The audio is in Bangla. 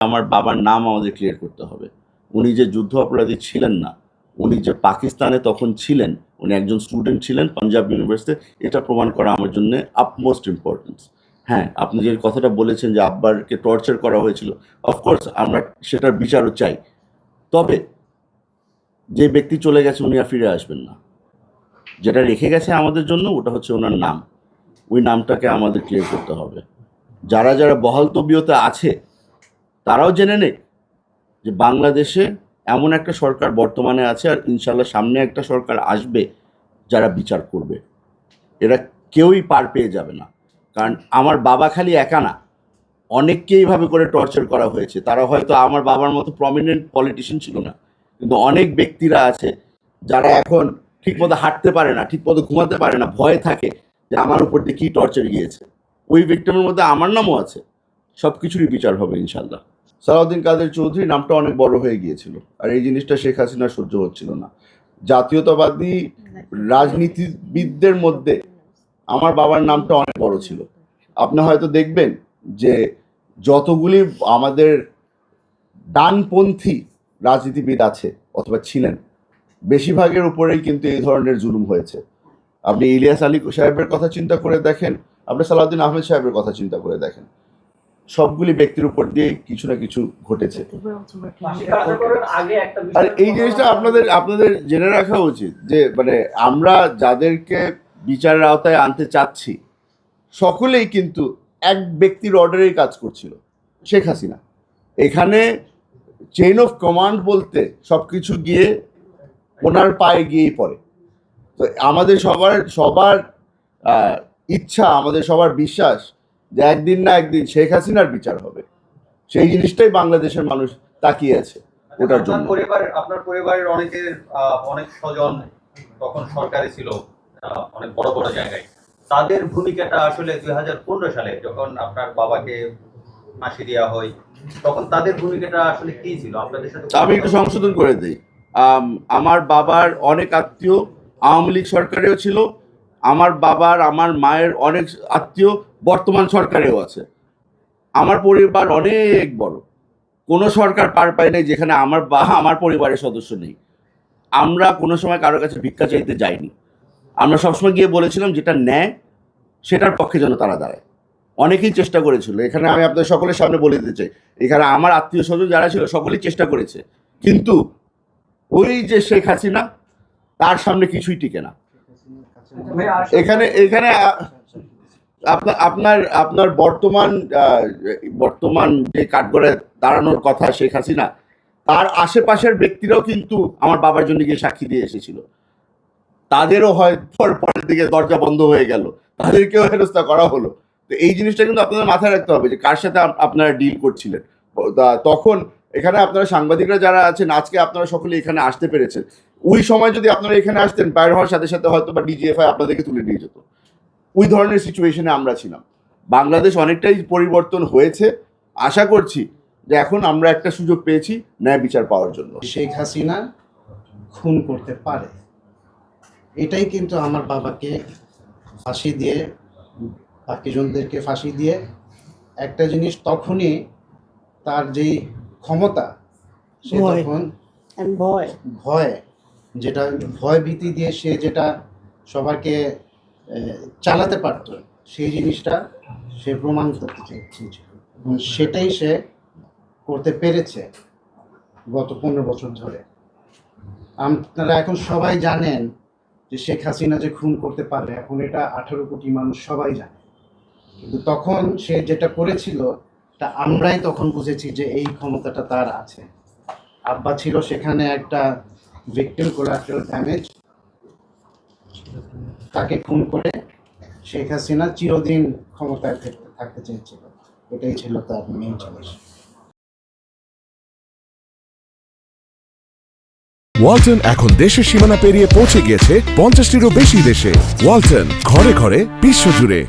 আমার বাবার নাম আমাদের ক্লিয়ার করতে হবে। উনি যে যুদ্ধ অপরাধী ছিলেন না, উনি যে পাকিস্তানে তখন ছিলেন, উনি একজন স্টুডেন্ট ছিলেন পাঞ্জাব ইউনিভার্সিটি এটা প্রমাণ করা আমার জন্য আপমোস্ট ইম্পর্টেন্স হ্যাঁ আপনি যে কথাটা বলেছেন যে আব্বারকে টর্চার করা হয়েছিল অফকোর্স আমরা সেটার বিচারও চাই। তবে যে ব্যক্তি চলে গেছে উনি আর ফিরে আসবেন না। যেটা রেখে গেছে আমাদের জন্য ওটা হচ্ছে ওনার নাম। ওই নামটাকে আমাদের ক্লিয়ার করতে হবে। যারা যারা বহাল তবিয়তে আছে তারাও জেনে নেই যে বাংলাদেশে এমন একটা সরকার বর্তমানে আছে আর ইনশাল্লাহ সামনে একটা সরকার আসবে যারা বিচার করবে। এরা কেউই পার পেয়ে যাবে না। কারণ আমার বাবা খালি একা না। অনেককে এইভাবে করে টর্চার করা হয়েছে। তারা হয়তো আমার বাবার মতো প্রমিনেন্ট পলিটিশিয়ান ছিল না। কিন্তু অনেক ব্যক্তিরা আছে যারা এখন ঠিকমতো হাঁটতে পারে না, ঠিকমতো ঘুমাতে পারে না, ভয়ে থাকে যে আমার উপর দিয়ে কী টর্চার গিয়েছে। ওই ভিক্টিমের মধ্যে আমার নামও আছে। সব কিছুরই বিচার হবে ইনশাল্লাহ। সালাউদ্দিন কাদের চৌধুরী নামটা অনেক বড় হয়ে গিয়েছিল। আর এই জিনিসটা শেখ হাসিনা সহ্য হচ্ছিল না। জাতীয়তাবাদী রাজনীতিবিদদের মধ্যে আমার বাবার নামটা অনেক বড় ছিল। আপনি হয়তো দেখবেন যে যতগুলি আমাদের ডানপন্থী রাজনীতিবিদ আছে অথবা ছিলেন, বেশিরভাগের উপরেই কিন্তু এই ধরনের জুলুম হয়েছে। আপনি ইলিয়াস আলী সাহেবের কথা চিন্তা করে দেখেন, আপনি সালাউদ্দিন আহমেদ সাহেবের কথা চিন্তা করে দেখেন। সবগুলি ব্যক্তির উপর দিয়ে কিছু না কিছু ঘটেছে। আর এই জিনিসটা আপনাদের আপনাদের জেনে রাখা উচিত যে মানে আমরা যাদেরকে বিচারের আওতায় আনতে চাচ্ছি, সকলেই কিন্তু এক ব্যক্তির অর্ডারেই কাজ করছিল, শেখ হাসিনা। এখানে চেইন অফ কমান্ড বলতে সব কিছু গিয়ে ওনার পায়ে গিয়েই পড়ে। তো আমাদের সবার সবার ইচ্ছা, আমাদের সবার বিশ্বাস যে একদিন না একদিন শেখ হাসিনার বিচার হবে। সেই জিনিসটাই বাংলাদেশের মানুষ তাকিয়ে আছে ওটার জন্য। পরিবার আপনার পরিবারের অনেকের অনেক স্বজন তখন সরকারে ছিল অনেক বড় বড় জায়গায়। তাদের ভূমিকাটা আসলে দুই হাজার পনেরো সালে যখন আপনার বাবাকে ফাঁসি দেওয়া হয় তখন তাদের ভূমিকাটা আসলে কি ছিল? আপনাদের সাথে আমি একটু সংশোধন করে দিই। আম, আমার বাবার অনেক আত্মীয় আওয়ামী লীগ সরকারেও ছিল আমার বাবার, আমার মায়ের অনেক আত্মীয় বর্তমান সরকারেও আছে। আমার পরিবার অনেক বড়। কোনো সরকার পার পায় নাই যেখানে আমার বা, আমার পরিবারের সদস্য নেই। আমরা কোনো সময় কারোর কাছে ভিক্ষা চাইতে যাইনি। আমরা সবসময় গিয়ে বলেছিলাম যেটা ন্যায়, সেটার পক্ষে যেন তারা দাঁড়ায়। অনেকেই চেষ্টা করেছিল। এখানে আমি আপনাদের সকলের সামনে বলে দিতে চাই। এখানে আমার আত্মীয় স্বজন যারা ছিল, সকলেই চেষ্টা করেছে। কিন্তু ওই যে শেখ হাসিনা, তার সামনে কিছুই টিকে না। এখানে এখানে আপনার আপনার আপনার বর্তমান বর্তমান যে কাঠগড়ায় দাঁড়ানোর কথা শেখ হাসিনা, তার আশেপাশের ব্যক্তিরাও কিন্তু আমার বাবার জন্য গিয়ে সাক্ষী দিয়ে এসেছিল। তাদেরও হয় পর পরের দিকে দরজা বন্ধ হয়ে গেল, তাদেরকেও হেরস্তা করা হলো। তো এই জিনিসটা কিন্তু আপনাদের মাথায় রাখতে হবে যে কার সাথে আপনারা ডিল করছিলেন। তখন এখানে আপনারা সাংবাদিকরা যারা আছেন, আজকে আপনারা সকলে এখানে আসতে পেরেছেন। ওই সময় যদি আপনারা এখানে আসতেন বাইরে হওয়ার সাথে সাথে হয়তো বা ডিজিএফআই আপনাদেরকে তুলে নিয়ে যেত। ওই ধরনের সিচুয়েশনে আমরা ছিলাম। বাংলাদেশ অনেকটাই পরিবর্তন হয়েছে। আশা করছি যে এখন আমরা একটা সুযোগ পেয়েছি ন্যায় বিচার পাওয়ার জন্য। শেখ হাসিনা খুন করতে পারে। এটাই কিন্তু আমার বাবাকে ফাঁসি দিয়ে বাকিজনদেরকে ফাঁসি দিয়ে একটা জিনিস তখনই তার যেই ক্ষমতা সে ভয়। তখন boy. ভয়। যেটা ভয় ভীতি দিয়ে সে যেটা সবাইকে চালাতে পারত, সেই জিনিসটা সে প্রমাণ করতে চেয়েছিল। এবং সেটাই সে করতে পেরেছে গত পনেরো বছর ধরে। আপনারা এখন সবাই জানেন যে শেখ হাসিনা যে খুন করতে পারে এখন এটা আঠারো কোটি মানুষ সবাই জানে। কিন্তু তখন সে যেটা করেছিল, তা আমরাই তখন বুঝেছি যে এই ক্ষমতাটা তার আছে। আব্বা ছিল সেখানে একটা ভিক্টিম কোলাটারাল ড্যামেজ তাকে খুন করে শেখ হাসিনা চিরদিন ক্ষমতায় থাকতে চেয়েছিল। এটাই ছিল তার মেন জিনিস ওয়ালটন এখন দেশের সীমানা পেরিয়ে পৌঁছে গিয়েছে পঞ্চাশটিরও বেশি দেশে। ওয়ালটন ঘরে ঘরে বিশ্বজুড়ে